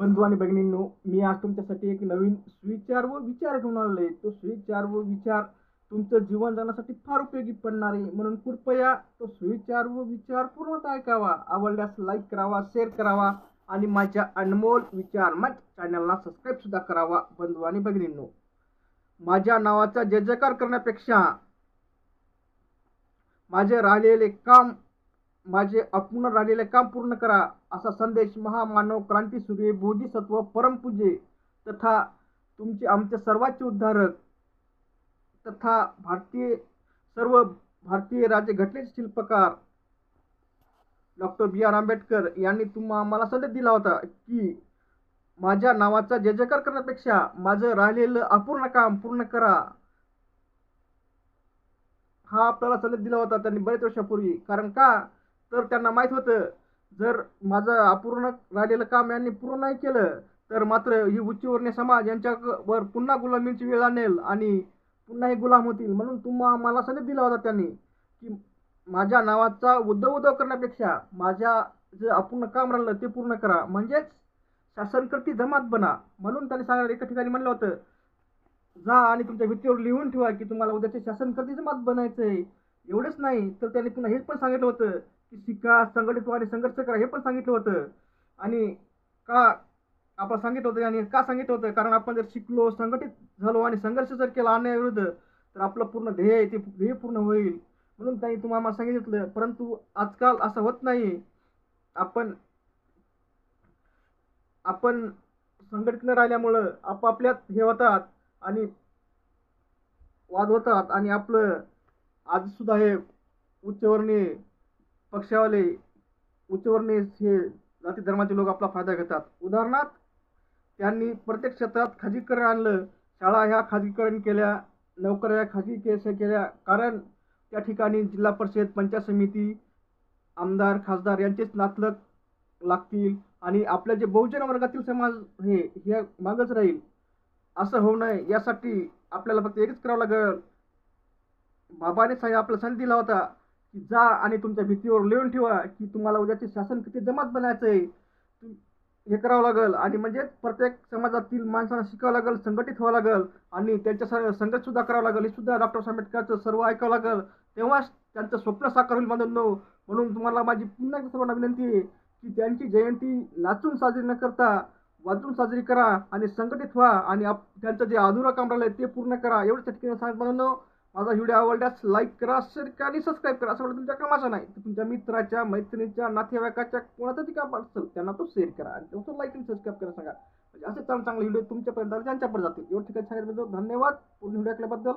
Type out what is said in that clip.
बंधू आणि भगिनींनो मी आज तुमच्यासाठी एक नवीन सुविचार व विचार घेऊन आलेलो आहे तो सुविचार व विचार तुमचं जीवन जगण्यासाठी फार उपयोगी पडणार आहे. म्हणून कृपया तो सुविचार व विचार पूर्णतः ऐकावा. आवडल्यास लाईक करावा शेअर करावा आणि माझ्या अनमोल विचार मग चॅनलला सबस्क्राईब सुद्धा करावा बंधू आणि भगिनींनो. माझ्या नावाचा जय जयकार करण्यापेक्षा माझे राहिलेले काम माझे अपूर्ण राहिलेले काम पूर्ण करा असा संदेश महामानव क्रांती सूर्य बोधिसत्व परमपूजे तथा तुमचे आमचे सर्वांचे उद्धारक तथा भारतीय सर्व भारतीय राज्य घटनेचे शिल्पकार डॉक्टर बी आर आंबेडकर यांनी तुम्हा मला संदेश दिला होता की माझ्या नावाचा जय जयकार करण्यापेक्षा माझं राहिलेलं अपूर्ण काम पूर्ण करा. हा आपल्याला संदेश दिला होता त्यांनी बरेच वर्षापूर्वी. कारण का? तर त्यांना माहीत होतं जर माझं अपूर्ण राहिलेलं काम यांनी पूर्ण नाही केलं तर मात्र ही उच्चवर्णीय समाज यांच्यावर पुन्हा गुलामीची वेळ आणेल आणि पुन्हा हे गुलाम होतील. म्हणून तुम्हा मला संदेश दिला होता त्यांनी की माझ्या नावाचा उद्धव उद्धव करण्यापेक्षा माझ्या जे अपूर्ण काम राहिलं ते पूर्ण करा. म्हणजेच शासनकर्ती जमात बना. म्हणून त्यांनी सांगणार एका ठिकाणी म्हणलं होतं जा आणि तुमच्या भित्तीवर लिहून ठेवा की तुम्हाला उद्याचे शासनकर्ती जमात बनायचं आहे एवढंच नाही तर त्यांनी पुन्हा हेच पण सांगितलं होतं की शिका संघटित आणि संघर्ष करा हे पण सांगितलं होतं. आणि का आपण सांगितलं होतं आणि का सांगितलं होतं? कारण आपण जर शिकलो संघटित झालो आणि संघर्ष जर केला अन्यायाविरुद्ध तर आपलं पूर्ण ध्येय आहे ते ध्येय पूर्ण होईल. म्हणून त्यांनी तुम्हाला सांगितलं परंतु आजकाल असं होत नाही. आपण आपण संघटित न राहिल्यामुळं आपापल्यात हे होतात आणि वाद होतात आणि आपलं आजसुद्धा हे उच्चवर्णीय पक्षावाले उच्चवर्णीय हे जाती धर्माचे लोक आपला फायदा घेतात. उदाहरणार्थ त्यांनी प्रत्येक क्षेत्रात खाजगीकरण आणलं. शाळा ह्या खाजगीकरण केल्या नोकऱ्या खाजगी केस केल्या. कारण त्या ठिकाणी जिल्हा परिषद पंचायत समिती आमदार खासदार यांचेच नातलग लागतील आणि आपल्या जे बहुजन वर्गातील समाज हे हे मागच राहील. असं होऊ नये. यासाठी आपल्याला फक्त एकच करावं लागेल. बाबाने सांग आपला संधी दिला होता की जा आणि तुमच्या भीतीवर लिहून ठेवा की तुम्हाला उद्याचे शासन किती जमात बनायचं आहे हे करावं लागेल. आणि म्हणजेच प्रत्येक समाजातील माणसांना शिकावं लागेल संघटित व्हावं लागेल. आणि त्यांच्या संघर्ष सुद्धा करावं लागेल. हे सुद्धा डॉक्टर आंबेडकरचं सर्व ऐकावं लागेल. तेव्हाच त्यांचं स्वप्न साकार होईल बांधवनो म्हणून तुम्हाला माझी पुन्हा सर्वांना विनंती आहे की त्यांची जयंती नाचून साजरी न करता वाचून साजरी करा आणि संघटित व्हा आणि आप त्यांचं जे अधुरा काम राहिलं ते पूर्ण करा. एवढंच ठिकाणी सांगत म्हणून माझा व्हिडिओ आवडल्यास लाईक करा शेअर करा आणि सबस्क्राईब करा. असं तुमच्या कामाचं नाही तर तुमच्या मित्राच्या मैत्रिणीच्या नातेवाईकाच्या कोणाचा ती काम असेल त्यांना तो शेअर करा आणि तो लाईक आणि सबस्क्राईब करा सांगा. म्हणजे असे चांगले चांगले व्हिडिओ तुमच्यापर्यंत ज्यांच्यापर्यंत जातील. एवढं ठिकाणी सांगितलं धन्यवाद. पूर्ण व्हिडिओ ऐकल्याबद्दल